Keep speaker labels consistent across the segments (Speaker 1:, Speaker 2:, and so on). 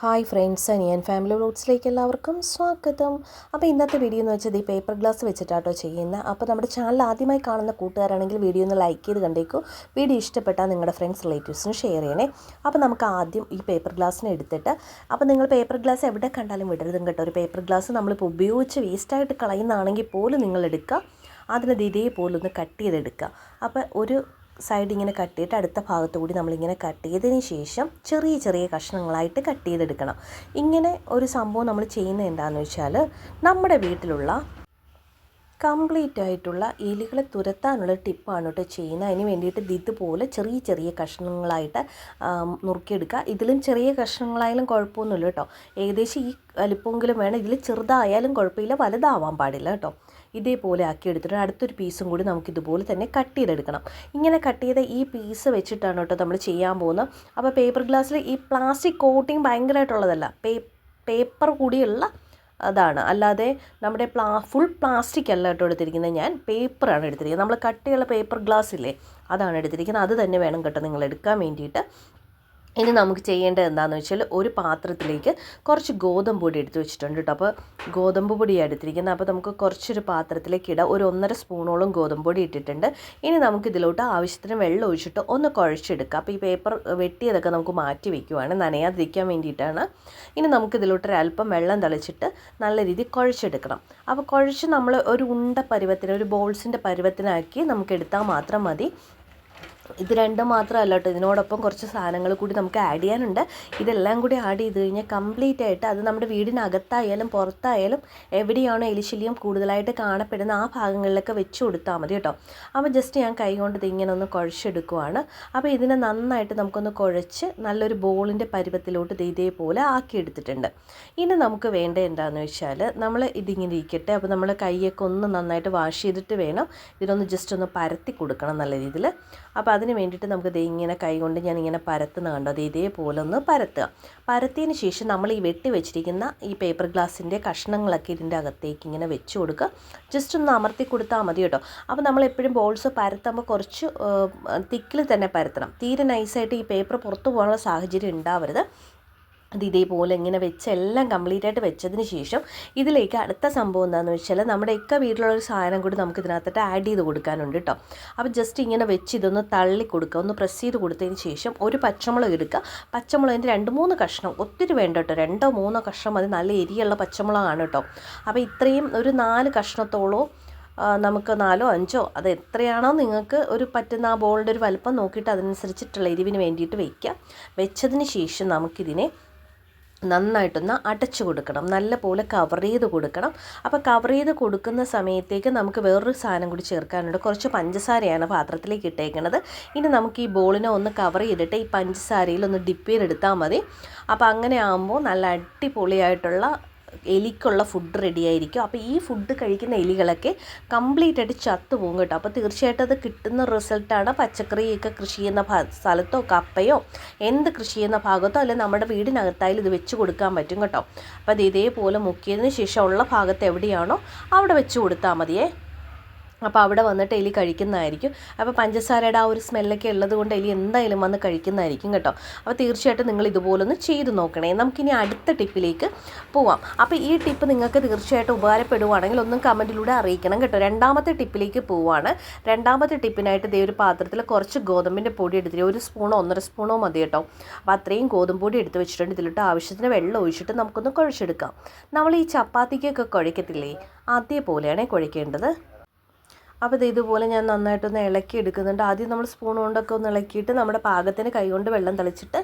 Speaker 1: Hi friends അനിയൻ family വ്ലോഗ്സിലേക്ക് എല്ലാവർക്കും സ്വാഗതം. അപ്പോൾ ഇന്നത്തെ വീഡിയോ എന്ന് വെച്ചാൽ ഈ പേപ്പർ ഗ്ലാസ് വെച്ചിട്ടാട്ടോ ചെയ്യുന്നത് അപ്പോൾ നമ്മുടെ ചാനൽ ആദ്യമായി കാണുന്ന കൂട്ടുകാരാണെങ്കിൽ വീഡിയോ ഒന്ന് ലൈക്ക് ചെയ്ത് കണ്ടേക്കൂ. വീഡിയോ ഇഷ്ടപ്പെട്ടാൽ നിങ്ങളുടെ ഫ്രണ്ട്സ് റിലേറ്റീവ്സിന് ഷെയർ ചെയ്യണേ. അപ്പോൾ നമുക്ക് ആദ്യം ഈ പേപ്പർ ഗ്ലാസ്സിനെ എടുത്തിട്ട് അപ്പോൾ നിങ്ങൾ പേപ്പർ ഗ്ലാസ് എവിടെ കണ്ടാലും വിടരുതും കേട്ടോ. ഒരു പേപ്പർ ഗ്ലാസ് നമ്മളിപ്പോൾ ഉപയോഗിച്ച് വേസ്റ്റായിട്ട് കളയുന്നതാണെങ്കിൽ പോലും നിങ്ങൾ എടുക്കുക. അതിനത് പോലൊന്ന് കട്ട് ചെയ്തെടുക്കുക. അപ്പോൾ ഒരു സൈഡ് ഇങ്ങനെ കട്ട് ചെയ്തിട്ട് അടുത്ത ഭാഗത്തു കൂടി നമ്മളിങ്ങനെ കട്ട് ചെയ്തതിന് ശേഷം ചെറിയ ചെറിയ കഷ്ണങ്ങളായിട്ട് കട്ട് ചെയ്തെടുക്കണം. ഇങ്ങനെ ഒരു സംഭവം നമ്മൾ ചെയ്യുന്നത് എന്താണെന്ന് വെച്ചാൽ നമ്മുടെ വീട്ടിലുള്ള കംപ്ലീറ്റ് ആയിട്ടുള്ള എലികളെ തുരത്താനുള്ള ടിപ്പാണ് കേട്ടോ ചെയ്യുന്നത്. അതിന് വേണ്ടിയിട്ട് ഇത് ഇതുപോലെ ചെറിയ ചെറിയ കഷ്ണങ്ങളായിട്ട് നുറുക്കിയെടുക്കുക. ഇതിലും ചെറിയ കഷ്ണങ്ങളായാലും കുഴപ്പമൊന്നുമില്ല കേട്ടോ. ഏകദേശം ഈ വലിപ്പമെങ്കിലും വേണം. ഇതിൽ ചെറുതായാലും കുഴപ്പമില്ല വലുതാവാൻ പാടില്ല കേട്ടോ. ഇതേപോലെ ആക്കി എടുത്തിട്ട് അടുത്തൊരു പീസും കൂടി നമുക്ക് ഇതുപോലെ തന്നെ കട്ട് ചെയ്തെടുക്കണം. ഇങ്ങനെ കട്ട് ചെയ്ത ഈ പീസ് വെച്ചിട്ടാണ് കേട്ടോ നമ്മൾ ചെയ്യാൻ പോകുന്നത്. അപ്പോൾ പേപ്പർ ഗ്ലാസ്സിൽ ഈ പ്ലാസ്റ്റിക് കോട്ടിങ് ഭയങ്കരമായിട്ടുള്ളതല്ല. പേപ്പർ കൂടിയുള്ള അതാണ്. അല്ലാതെ നമ്മുടെ പ്ലാ ഫുൾ പ്ലാസ്റ്റിക് അല്ല കേട്ടോ എടുത്തിരിക്കുന്നത്. ഞാൻ പേപ്പറാണ് എടുത്തിരിക്കുന്നത്. നമ്മൾ കട്ടിയുള്ള പേപ്പർ ഗ്ലാസ് ഇല്ലേ അതാണ് എടുത്തിരിക്കുന്നത്. അത് തന്നെ വേണം കേട്ടോ നിങ്ങൾ എടുക്കാൻ വേണ്ടിയിട്ട്. ഇനി നമുക്ക് ചെയ്യേണ്ടത് എന്താണെന്ന് വെച്ചാൽ ഒരു പാത്രത്തിലേക്ക് കുറച്ച് ഗോതമ്പ് പൊടി എടുത്ത് വെച്ചിട്ടുണ്ട് കേട്ടോ അപ്പോൾ ഗോതമ്പ് പൊടിയാണ് എടുത്തിരിക്കുന്നത്. അപ്പോൾ നമുക്ക് കുറച്ചൊരു പാത്രത്തിലേക്ക് ഇടാം. ഒരു ഒന്നര സ്പൂണോളം ഗോതമ്പ് പൊടി ഇട്ടിട്ടുണ്ട്. ഇനി നമുക്ക് ഇതിലോട്ട് ആവശ്യത്തിന് വെള്ളം ഒഴിച്ചിട്ട് ഒന്ന് കുഴച്ചെടുക്കാം. അപ്പോൾ ഈ പേപ്പർ വെട്ടിയതൊക്കെ നമുക്ക് മാറ്റി വെക്കുവാണ്. നനയാതിരിക്കാൻ വേണ്ടിയിട്ടാണ്. ഇനി നമുക്ക് ഇതിലോട്ട് ഒരല്പം വെള്ളം തളിച്ചിട്ട് നല്ല രീതിയിൽ കുഴച്ചെടുക്കണം. അപ്പോൾ കുഴച്ച് നമ്മൾ ഒരു ഉണ്ട പരുവത്തിന് ഒരു ബോൾസിന്റെ പരുവത്തിനാക്കി നമുക്ക് എടുത്താൽ മാത്രം മതി. ഇത് രണ്ടും മാത്രമല്ല കേട്ടോ ഇതിനോടൊപ്പം കുറച്ച് സാധനങ്ങൾ കൂടി നമുക്ക് ആഡ് ചെയ്യാനുണ്ട്. ഇതെല്ലാം കൂടി ആഡ് ചെയ്ത് കഴിഞ്ഞാൽ കംപ്ലീറ്റ് ആയിട്ട് അത് നമ്മുടെ വീടിനകത്തായാലും പുറത്തായാലും എവിടെയാണോ എലിശല്യം കൂടുതലായിട്ട് കാണപ്പെടുന്ന ആ ഭാഗങ്ങളിലൊക്കെ വെച്ച് കൊടുത്താൽ മതി കേട്ടോ. അപ്പോൾ ജസ്റ്റ് ഞാൻ കൈ കൊണ്ട് ഇതിങ്ങനെ ഒന്ന് കുഴച്ചെടുക്കുവാണ്. അപ്പോൾ ഇതിനെ നന്നായിട്ട് നമുക്കൊന്ന് കുഴച്ച് നല്ലൊരു ബോളിന്റെ പരുവത്തിലോട്ട് ഇത് ഇതേപോലെ ആക്കിയെടുത്തിട്ടുണ്ട്. ഇനി നമുക്ക് വേണ്ട എന്താണെന്ന് വെച്ചാൽ നമ്മൾ ഇതിങ്ങനെ ഇരിക്കട്ടെ. അപ്പോൾ നമ്മൾ കൈയൊക്കെ ഒന്ന് നന്നായിട്ട് വാഷ് ചെയ്തിട്ട് വേണം. ഇതിനൊന്ന് ജസ്റ്റ് ഒന്ന് പരത്തി കൊടുക്കണം നല്ല രീതിയിൽ. അപ്പോൾ അതിന് വേണ്ടിയിട്ട് നമുക്ക് ദേ ഇങ്ങനെ കൈകൊണ്ട് ഞാൻ ഇങ്ങനെ പരത്തുന്ന കണ്ടോ? അത് ഇതേപോലെ ഒന്ന് പരത്തുക. പരത്തിയതിന് ശേഷം നമ്മൾ ഈ വെട്ടി വെച്ചിരിക്കുന്ന ഈ പേപ്പർ ഗ്ലാസിന്റെ കഷ്ണങ്ങളൊക്കെ ഇതിന്റെ അകത്തേക്ക് ഇങ്ങനെ വെച്ച് കൊടുക്കുക. ജസ്റ്റ് ഒന്ന് അമർത്തി കൊടുത്താൽ മതി കേട്ടോ. അപ്പോൾ നമ്മൾ എപ്പോഴും ബോൾസ് പരത്തുമ്പോൾ കുറച്ച് തിക്കിൽ തന്നെ പരത്തണം. തീരെ നൈസായിട്ട് ഈ പേപ്പർ പുറത്തു പോകാനുള്ള സാഹചര്യം ഉണ്ടാവരുത്. അത് ഇതേപോലെ ഇങ്ങനെ വെച്ച് എല്ലാം കംപ്ലീറ്റ് ആയിട്ട് വെച്ചതിന് ശേഷം ഇതിലേക്ക് അടുത്ത സംഭവം എന്താണെന്ന് വെച്ചാൽ നമ്മുടെ ഒക്കെ വീട്ടിലുള്ള ഒരു സാധനം കൂടി നമുക്ക് ഇതിനകത്തിട്ട് ആഡ് ചെയ്ത് കൊടുക്കാനുണ്ട് കേട്ടോ അപ്പോൾ ജസ്റ്റ് ഇങ്ങനെ വെച്ച് ഇതൊന്ന് തള്ളി കൊടുക്കുക. ഒന്ന് പ്രസ് ചെയ്ത് കൊടുത്തതിന് ശേഷം ഒരു പച്ചമുളക് എടുക്കുക. പച്ചമുളകിന്റെ രണ്ട് മൂന്ന് കഷ്ണം ഒത്തിരി വേണ്ട കേട്ടോ രണ്ടോ മൂന്നോ കഷ്ണം മതി. നല്ല എരിയുള്ള പച്ചമുളകാണ് കേട്ടോ അപ്പോൾ ഇത്രയും ഒരു നാല് കഷ്ണത്തോളോ നമുക്ക് നാലോ അഞ്ചോ അത് എത്രയാണോ നിങ്ങൾക്ക് ഒരു പറ്റുന്ന ആ ബോളിന്റെ ഒരു വലുപ്പം നോക്കിയിട്ട് അതിനനുസരിച്ചിട്ടുള്ള എരിവിന് വേണ്ടിയിട്ട് വയ്ക്കുക വെച്ചതിന് ശേഷം നമുക്കിതിനെ നന്നായിട്ടൊന്ന് അടച്ചു കൊടുക്കണം. നല്ല പോലെ കവർ ചെയ്ത് കൊടുക്കണം. അപ്പോൾ കവർ ചെയ്ത് കൊടുക്കുന്ന സമയത്തേക്ക് നമുക്ക് വേറൊരു സാധനം കൂടി ചേർക്കാനുണ്ട്. കുറച്ച് പഞ്ചസാരയാണ് പാത്രത്തിലേക്ക് ഇട്ടേക്കുന്നത് ഇനി നമുക്ക് ഈ ബോളിനെ ഒന്ന് കവർ ചെയ്തിട്ട് ഈ പഞ്ചസാരയിൽ ഒന്ന് ഡിപ്പ് ചെയ്തെടുത്താൽ മതി. അപ്പോൾ അങ്ങനെ ആകുമ്പോൾ നല്ല അടിപൊളിയായിട്ടുള്ള എലിക്കുള്ള ഫുഡ് റെഡി ആയിരിക്കും. അപ്പോൾ ഈ ഫുഡ് കഴിക്കുന്ന എലികളൊക്കെ കംപ്ലീറ്റ് ആയിട്ട് ചത്തു പോകും കേട്ടോ. അപ്പോൾ തീർച്ചയായിട്ടും അത് കിട്ടുന്ന റിസൾട്ടാണ് പച്ചക്കറിയൊക്കെ കൃഷി ചെയ്യുന്ന സ്ഥലത്തോ കപ്പയോ എന്ത് കൃഷി ചെയ്യുന്ന ഭാഗത്തോ അല്ലെങ്കിൽ നമ്മുടെ വീടിനകത്തായാലും ഇത് വെച്ച് കൊടുക്കാൻ പറ്റും കേട്ടോ. അപ്പോൾ അത് ഇതേപോലെ മുക്കിയതിന് ശേഷം ഉള്ള ഭാഗത്ത് എവിടെയാണോ അവിടെ വെച്ച് കൊടുത്താൽ മതിയേ. അപ്പോൾ അവിടെ വന്നിട്ട് എലി കഴിക്കുന്നതായിരിക്കും. അപ്പോൾ പഞ്ചസാരയുടെ ആ ഒരു സ്മെല്ലൊക്കെ ഉള്ളത് കൊണ്ട് എലി എന്തായാലും വന്ന് കഴിക്കുന്നതായിരിക്കും കേട്ടോ. അപ്പോൾ തീർച്ചയായിട്ടും നിങ്ങൾ ഇതുപോലൊന്ന് ചെയ്ത് നോക്കണേ. നമുക്കിനി അടുത്ത ടിപ്പിലേക്ക് പോവാം. അപ്പോൾ ഈ ടിപ്പ് നിങ്ങൾക്ക് തീർച്ചയായിട്ടും ഉപകാരപ്പെടുവാണെങ്കിൽ ഒന്നും കമന്റിലൂടെ അറിയിക്കണം കേട്ടോ. രണ്ടാമത്തെ ടിപ്പിലേക്ക് പോവാണ്. രണ്ടാമത്തെ ടിപ്പിനായിട്ട് ദേ ഒരു പാത്രത്തിൽ കുറച്ച് ഗോതമ്പിന്റെ പൊടി എടുത്തിട്ട് ഒരു സ്പൂണോ ഒന്നര സ്പൂണോ മതി കേട്ടോ. അപ്പോൾ അത്രയും ഗോതമ്പ് പൊടി എടുത്ത് വെച്ചിട്ടുണ്ട്. ഇതിലിട്ട് ആവശ്യത്തിന് വെള്ളം ഒഴിച്ചിട്ട് നമുക്കൊന്ന് കുഴച്ചെടുക്കാം. നമ്മൾ ഈ ചപ്പാത്തിക്കൊക്കെ കുഴക്കത്തില്ലേ? അതേപോലെയാണ് കുഴക്കേണ്ടത്. അപ്പോൾ ഇത് ഇതുപോലെ ഞാൻ നന്നായിട്ടൊന്ന് ഇളക്കി എടുക്കുന്നുണ്ട് ആദ്യം നമ്മൾ സ്പൂൺ കൊണ്ടൊക്കെ ഒന്ന് ഇളക്കിയിട്ട് നമ്മുടെ പാകത്തിന് കൈകൊണ്ട് വെള്ളം തളിച്ചിട്ട്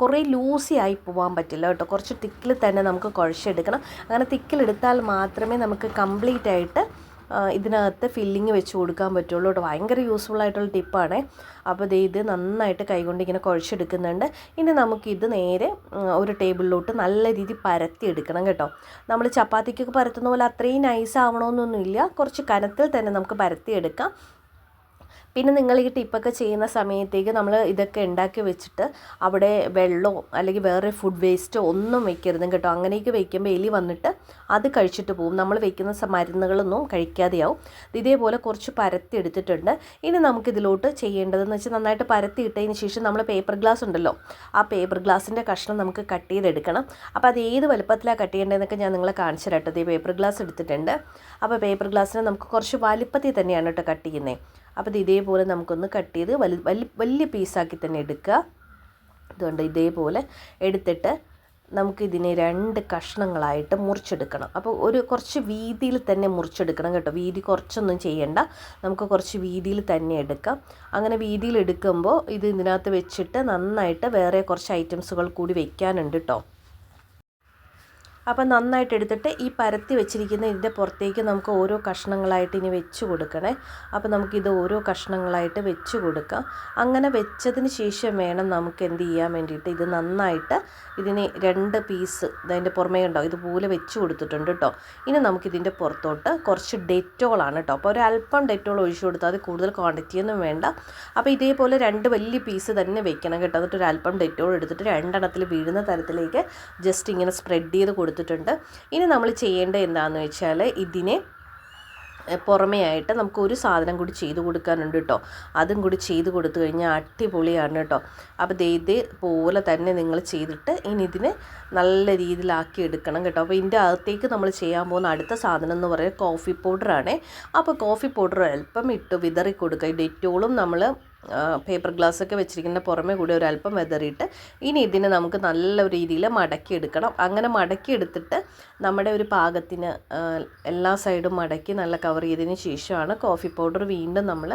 Speaker 1: കുറേ ലൂസി ആയി പോകാൻ പറ്റില്ല കേട്ടോ. കുറച്ച് തിക്കിൽ തന്നെ നമുക്ക് കുഴച്ചെടുക്കണം. അങ്ങനെ തിക്കിലെടുത്താൽ മാത്രമേ നമുക്ക് കംപ്ലീറ്റ് ആയിട്ട് ഇതിനകത്ത് ഫില്ലിങ് വെച്ച് കൊടുക്കാൻ പറ്റുള്ളൂ കേട്ടോ. ഭയങ്കര യൂസ്ഫുൾ ആയിട്ടുള്ള ടിപ്പാണ് അപ്പോൾ ദേ ഇത് നന്നായിട്ട് കൈകൊണ്ട് ഇങ്ങനെ കുഴച്ചെടുക്കുന്നുണ്ട്. ഇനി നമുക്കിത് നേരെ ഒരു ടേബിളിലോട്ട് നല്ല രീതിയിൽ പരത്തി എടുക്കണം കേട്ടോ. നമ്മൾ ചപ്പാത്തിക്കൊക്കെ പരത്തുന്ന പോലെ അത്രയും നൈസ് ആവണമെന്നൊന്നുമില്ല കുറച്ച് കനത്തിൽ തന്നെ നമുക്ക് പരത്തിയെടുക്കാം. പിന്നെ നിങ്ങൾ ഈ ടിപ്പൊക്കെ ചെയ്യുന്ന സമയത്തേക്ക് നമ്മൾ ഇതൊക്കെ ഉണ്ടാക്കി വെച്ചിട്ട് അവിടെ വെള്ളമോ അല്ലെങ്കിൽ വേറെ ഫുഡ് വേസ്റ്റോ ഒന്നും വെക്കരുത് കേട്ടോ. അങ്ങനെയൊക്കെ വെക്കുമ്പോൾ എലി വന്നിട്ട് അത് കഴിച്ചിട്ട് പോകും നമ്മൾ വെക്കുന്ന മരുന്നുകളൊന്നും കഴിക്കാതെയാവും. ഇതേപോലെ കുറച്ച് പരത്തി എടുത്തിട്ടുണ്ട്. ഇനി നമുക്കിതിലോട്ട് ചെയ്യേണ്ടതെന്ന് വെച്ചാൽ നന്നായിട്ട് പരത്തി ഇട്ടതിന് ശേഷം നമ്മൾ പേപ്പർ ഗ്ലാസ് ഉണ്ടല്ലോ ആ പേപ്പർ ഗ്ലാസിന്റെ കഷ്ണം നമുക്ക് കട്ട് ചെയ്തെടുക്കണം. അപ്പോൾ അത് ഏത് വലുപ്പത്തിലാണ് കട്ട് ചെയ്യേണ്ടതെന്നൊക്കെ ഞാൻ നിങ്ങളെ കാണിച്ചു തരട്ടത് ഈ പേപ്പർ ഗ്ലാസ് എടുത്തിട്ടുണ്ട്. അപ്പോൾ പേപ്പർ ഗ്ലാസ്സിനെ നമുക്ക് കുറച്ച് വലിപ്പത്തിൽ തന്നെയാണ് കേട്ടോ കട്ട് ചെയ്യുന്നത് അപ്പോൾ ഇത് ഇതേപോലെ നമുക്കൊന്ന് കട്ട് ചെയ്ത് വലിയ വലിയ വലിയ പീസാക്കി തന്നെ എടുക്കുക. അതുകൊണ്ട് ഇതേപോലെ എടുത്തിട്ട് നമുക്കിതിനെ രണ്ട് കഷ്ണങ്ങളായിട്ട് മുറിച്ചെടുക്കണം. അപ്പോൾ ഒരു കുറച്ച് വീതിയിൽ തന്നെ മുറിച്ചെടുക്കണം കേട്ടോ. വീതി കുറച്ചൊന്നും ചെയ്യണ്ട. നമുക്ക് കുറച്ച് വീതിയിൽ തന്നെ എടുക്കാം. അങ്ങനെ വീതിയിൽ എടുക്കുമ്പോൾ ഇത് ഇതിനകത്ത് വെച്ചിട്ട് നന്നായിട്ട് വേറെ കുറച്ച് ഐറ്റംസുകൾ കൂടി വെക്കാനുണ്ട് കേട്ടോ. അപ്പോൾ നന്നായിട്ട് എടുത്തിട്ട് ഈ പരത്തി വെച്ചിരിക്കുന്ന ഇതിന്റെ പുറത്തേക്ക് നമുക്ക് ഓരോ കഷ്ണങ്ങളായിട്ട് ഇനി വെച്ച് കൊടുക്കണേ. അപ്പോൾ നമുക്കിത് ഓരോ കഷ്ണങ്ങളായിട്ട് വെച്ച് കൊടുക്കാം. അങ്ങനെ വെച്ചതിന് ശേഷം വേണം നമുക്ക് എന്ത് ചെയ്യാൻ വേണ്ടിയിട്ട് ഇത് നന്നായിട്ട് ഇതിന് രണ്ട് പീസ് ഇതിന്റെ പുറമേ ഉണ്ടോ? ഇതുപോലെ വെച്ച് കൊടുത്തിട്ടുണ്ട് കേട്ടോ. ഇനി നമുക്കിതിന്റെ പുറത്തോട്ട് കുറച്ച് ഡെറ്റോളാണ് കേട്ടോ. അപ്പോൾ ഒരു അല്പം ഡെറ്റോൾ ഒഴിച്ചു കൊടുത്താൽ അത് കൂടുതൽ ക്വാണ്ടിറ്റിയൊന്നും വേണ്ട. അപ്പോൾ ഇതേപോലെ രണ്ട് വലിയ പീസ് തന്നെ വെക്കണം കേട്ടോ. എന്നിട്ട് ഒരു അല്പം ഡെറ്റോൾ എടുത്തിട്ട് രണ്ടെണ്ണത്തിൽ വീഴുന്ന തരത്തിലേക്ക് ജസ്റ്റ് ഇങ്ങനെ സ്പ്രെഡ് ചെയ്ത് കൊടുത്തിട്ടുണ്ട്. ഇനി നമ്മൾ ചെയ്യേണ്ടത് എന്താണെന്ന് വെച്ചാൽ ഇതിനെ പുറമെയായിട്ട് നമുക്ക് ഒരു സാധനം കൂടി ചെയ്ത് കൊടുക്കാനുണ്ട് കേട്ടോ. അതും കൂടി ചെയ്ത് കൊടുത്തു കഴിഞ്ഞാൽ അടിപൊളിയാണ് കേട്ടോ. അപ്പോൾ ദേ ഇതേപോലെ തന്നെ നിങ്ങൾ ചെയ്തിട്ട് ഇനി ഇതിനെ നല്ല രീതിയിലാക്കി എടുക്കണം കേട്ടോ. അപ്പോൾ ഇതിന്റെ അകത്തേക്ക് നമ്മൾ ചെയ്യാൻ പോകുന്ന അടുത്ത സാധനം എന്ന് പറയുന്നത് കോഫി പൗഡറാണ്. അപ്പോൾ കോഫി പൗഡർ അല്പം ഇട്ട് വിതറി കൊടുക്കുക ഡെറ്റോളും നമ്മൾ പേപ്പർ ഗ്ലാസ് ഒക്കെ വെച്ചിരിക്കുന്ന പുറമേ കൂടി ഒരു അല്പം വെതറിയിട്ട് ഇനി ഇതിനെ നമുക്ക് നല്ല രീതിയിൽ മടക്കി എടുക്കണം അങ്ങനെ മടക്കി എടുത്തിട്ട് നമ്മുടെ ഒരു പാകത്തിന് എല്ലാ സൈഡും മടക്കി നല്ല കവർ ചെയ്തതിന് ശേഷമാണ് കോഫി പൗഡർ വീണ്ടും നമ്മൾ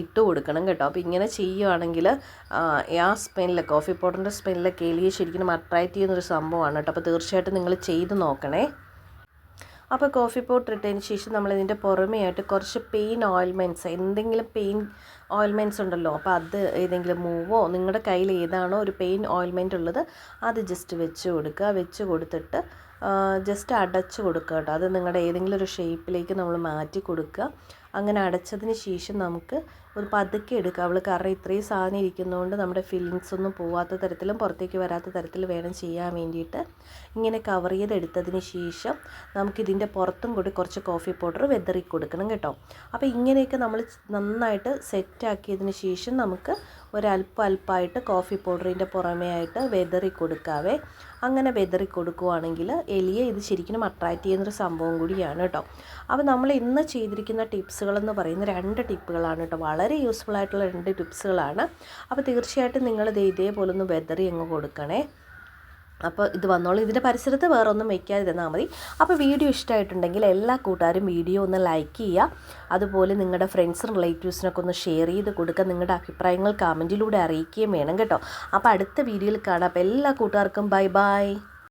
Speaker 1: ഇട്ട് കൊടുക്കണം കേട്ടോ. അപ്പോൾ ഇങ്ങനെ ചെയ്യുവാണെങ്കിൽ ആ സ്മെല്ല് കോഫി പൗഡറിന്റെ സ്മെല്ലൊക്കെ എലിയെ ശരിക്കും അട്രാക്റ്റ് ചെയ്യുന്നൊരു സംഭവമാണ് കേട്ടോ. അപ്പോൾ തീർച്ചയായിട്ടും നിങ്ങൾ ചെയ്ത് നോക്കണേ. അപ്പോൾ കോഫി പൗഡർ ഇട്ടതിന് ശേഷം നമ്മൾ ഇതിന്റെ പുറമെയായിട്ട് കുറച്ച് പെയിൻ ഓയിൽമെന്റ്സ് എന്തെങ്കിലും പെയിൻ ഓയിൽമെന്റ്സ് ഉണ്ടല്ലോ അപ്പോൾ അത് ഏതെങ്കിലും മൂവോ നിങ്ങളുടെ കയ്യിൽ ഏതാണോ ഒരു പെയിൻ ഓയിൽമെന്റ് ഉള്ളത് അത് ജസ്റ്റ് വെച്ച് കൊടുക്കുക. വെച്ച് കൊടുത്തിട്ട് ജസ്റ്റ് അടച്ച് കൊടുക്കുക കേട്ടോ. അത് നിങ്ങളുടെ ഏതെങ്കിലും ഒരു ഷേപ്പിലേക്ക് നമ്മൾ മാറ്റി കൊടുക്കുക. അങ്ങനെ അടച്ചതിന് ശേഷം നമുക്ക് ഒരു പതുക്കെ എടുക്കുക. അവൾ കാരണം ഇത്രയും സാധനം ഇരിക്കുന്നതുകൊണ്ട് നമ്മുടെ ഫീലിങ്സ് ഒന്നും പോവാത്ത തരത്തിലും പുറത്തേക്ക് വരാത്ത തരത്തിൽ വേണം ചെയ്യാൻ വേണ്ടിയിട്ട്. ഇങ്ങനെ കവർ ചെയ്തെടുത്തതിന് ശേഷം നമുക്കിതിന്റെ പുറത്തും കൂടി കുറച്ച് കോഫി പൗഡർ വെതറി കൊടുക്കണം കേട്ടോ. അപ്പോൾ ഇങ്ങനെയൊക്കെ നമ്മൾ നന്നായിട്ട് സെറ്റാക്കിയതിന് ശേഷം നമുക്ക് ഒരല്പം അല്പമായിട്ട് കോഫി പൗഡറിന്റെ പുറമേ ആയിട്ട് വെതറി കൊടുക്കാവേ. അങ്ങനെ വെതറി കൊടുക്കുവാണെങ്കിൽ എലിയെ ഇത് ശരിക്കും അട്രാക്റ്റ് ചെയ്യുന്നൊരു സംഭവം കൂടിയാണ് കേട്ടോ അപ്പോൾ നമ്മൾ ഇന്ന് ചെയ്തിരിക്കുന്ന ടിപ്സുകളെന്ന് പറയുന്ന രണ്ട് ടിപ്പുകളാണ് കേട്ടോ വളരെ യൂസ്ഫുൾ ആയിട്ടുള്ള രണ്ട് ടിപ്സുകളാണ്. അപ്പോൾ തീർച്ചയായിട്ടും നിങ്ങളിത് ഇതേപോലെ ഒന്ന് വെതറി അങ്ങ് കൊടുക്കണേ. അപ്പോൾ ഇത് വന്നോളൂ. ഇതിന്റെ പരിസരത്ത് വേറെ ഒന്നും വയ്ക്കാതിരുന്നാൽ മതി. അപ്പോൾ വീഡിയോ ഇഷ്ടമായിട്ടുണ്ടെങ്കിൽ എല്ലാ കൂട്ടുകാരും വീഡിയോ ഒന്ന് ലൈക്ക് ചെയ്യുക. അതുപോലെ നിങ്ങളുടെ ഫ്രണ്ട്സും റിലേറ്റീവ്സിനൊക്കെ ഒന്ന് ഷെയർ ചെയ്ത് കൊടുക്കുക. നിങ്ങളുടെ അഭിപ്രായങ്ങൾ കമന്റിലൂടെ അറിയിക്കുകയും വേണം കേട്ടോ. അപ്പോൾ അടുത്ത വീഡിയോയിൽ കാണാം. അപ്പോൾ എല്ലാ കൂട്ടുകാർക്കും ബൈ ബൈ.